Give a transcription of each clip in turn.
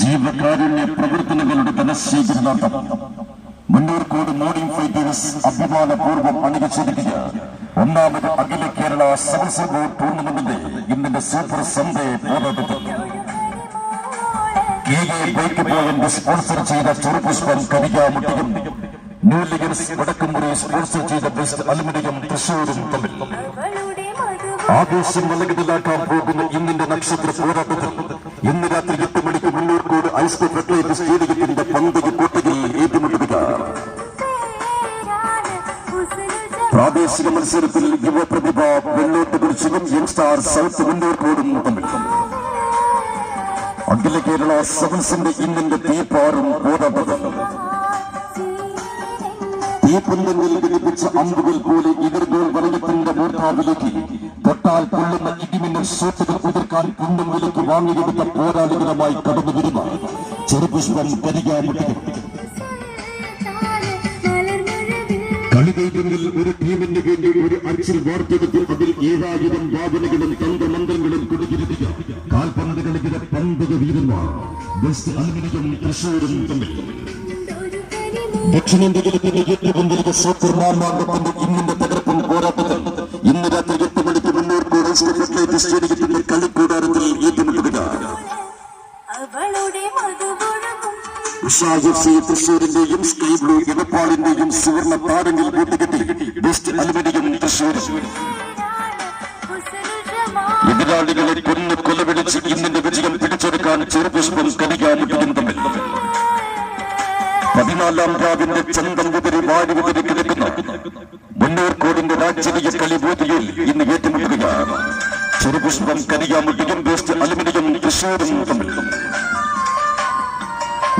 ജീവകാരുണ്യ പ്രവർത്തനങ്ങളുടെ ധനശേഖരണാർത്ഥം Munnurkode morning fighters അഭിമാനപൂർവം അണിയിച്ചൊരുക്കിയ ഒന്നാമത് അഖില കേരള ബോർഡ് ടൂർണമെന്റിന്റെ ഇന്നിന്റെ സൂപ്പർ സൺഡേ പോരാട്ടത്തിൽ. ബൈക്ക് പോയിന്റ് സ്പോൺസർ ചെയ്ത ചെറുപുഷ്പം കരികാമുട്ടിയും ന്യൂ ലിഗൻസ് വടക്കുമുറി സ്പോൺസർ ചെയ്ത ബെസ്റ്റ് അലുമിനിയം തൃശൂരും തമ്മിൽ. ആവേശം വലകിലാക്കാൻ പോകുന്ന ഇന്നിന്റെ നക്ഷത്ര പോരാട്ടത്തിൽ ഇന്ന് രാത്രി എട്ട് ഐസ്കോ ഫെഡറേറ്റ് സ്റ്റേഡിയത്തിന്റെ പന്തക കോട്ടയിൽ ഏറ്റുമുട്ടുക. പ്രാദേശിക മത്സരത്തിൽ യുവപ്രതിഭ വെള്ളോട്ട് കുറിച്ചും യങ്സ്റ്റാർ സൗത്ത് മുന്നോട്ടോടും തമ്മിൽ അഖില കേരള സെവൻസിന്റെ ഇന്നിന്റെ തീപ്പാറും പോരാട്ടത്തിൽ തീപ്പന്തങ്ങളിൽ വിളിപ്പിച്ച അമ്പുകൾ പോലെ എതിർഗോൾ വലയത്തിന്റെ മൂർത്താവിലേക്ക് തൊട്ടാൽ കൊള്ളുന്ന ഇടിമിന്നൽ ഷോട്ടുകൾ കുന്നം വാങ്ങി വാങ്ങിയെടുത്ത പോരാളികളുമായി കടന്നു വരുന്ന ചെറുപുഷ്പം കരികാമുട്ടികൾ കളികൈകളിൽ ഒരു ടീമിന് വേണ്ടി ഒരു അച്ചിൽ വാർത്തെടുത്ത് അതിൽ ഏഴായിരം വാദനകളും തന്ത്രമന്ത്രങ്ങളും കൊടുത്തിരിക്കുക കാൽപന്ത് കളിക്കുന്ന പന്തക വീരന്മാർ തൃശൂരും തമ്മിൽ. ദക്ഷിണേന്ത്യയിലെ ഏറ്റവും വലിയ സൂപ്പർ മാമാങ്കത്തിന്റെ ഇന്നിന്റെ പോരാട്ടത്തിൽ ഇന്ന് രാത്രി എട്ട് മണിക്ക് മുന്നൂറ് കോടി കളിക്കൂടാരത്തിൽ അവളുടെ മധുപുഴകും ഉഷാ എഫ് സി തൃശൂരിന്റെയും സ്കൈ ബ്ലൂ ഇടപ്പാളിന്റെയും സുവർണ താരങ്ങൾ കൂട്ടുകെട്ടി. ബെസ്റ്റ് അലുമിനിയം തൃശൂർ എതിരാളികളെ കൊന്നു കൊലവിളിച്ച് ഇന്നിന്റെ വിജയം പിടിച്ചെടുക്കാൻ ചെറുപുഷ്പം കരികാമുട്ടിയും തമ്മിൽ. പതിനാലാം രാവിന്റെ ചന്തം കുതിരി വാരി കുതിരി കിടക്കുന്ന. മുന്നൂർക്കോടിന്റെ രാജകീയ കളി ബോധിയിൽ ഇന്ന് ഏറ്റുമുട്ടുകയാണ്. ചെറുപുഷ്പം കരിയാമുട്ടിയും ബേസ്റ്റ് അലുമിനിയം തൃശൂരും തമ്മിൽ.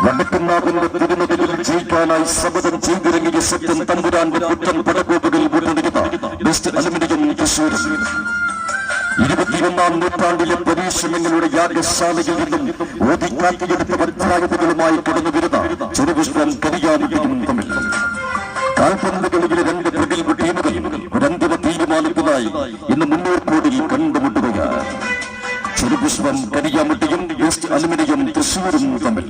വടക്കുന്നാവിന്റെ തിരുമതിയിൽ ജയിക്കാനായി ശപഥം ചെയ്തിറങ്ങിയ സത്യൻ തമ്പുരാന്റെ ബെസ്റ്റ് അലുമിനിയം തൃശൂരും ഇരുപത്തിയൊന്നാം നൂറ്റാണ്ടിലെ പരീക്ഷണങ്ങളുടെ യാഗശാലയിൽ നിന്നും ഓതിക്കാക്കിയെടുത്ത വജ്രായുധങ്ങളുമായി കടന്നു വരുന്ന ചെറുപുഷ്പം കരിയാനും തമ്മിൽ. കാൽപന്ത് കളിയിലെ രണ്ട് പ്രഗത്ഭ ടീമുകൾ ഒരന്തിമ തീരുമാനത്തിനായി ഇന്ന് മുന്നൂർക്കോടിൽ കണ്ടുമുട്ടുകയാണ്. ചെറുപുഷ്പം കരിയാമുട്ടിയും വെസ്റ്റ് അലുമിനിയം തൃശൂരും തമ്മിൽ.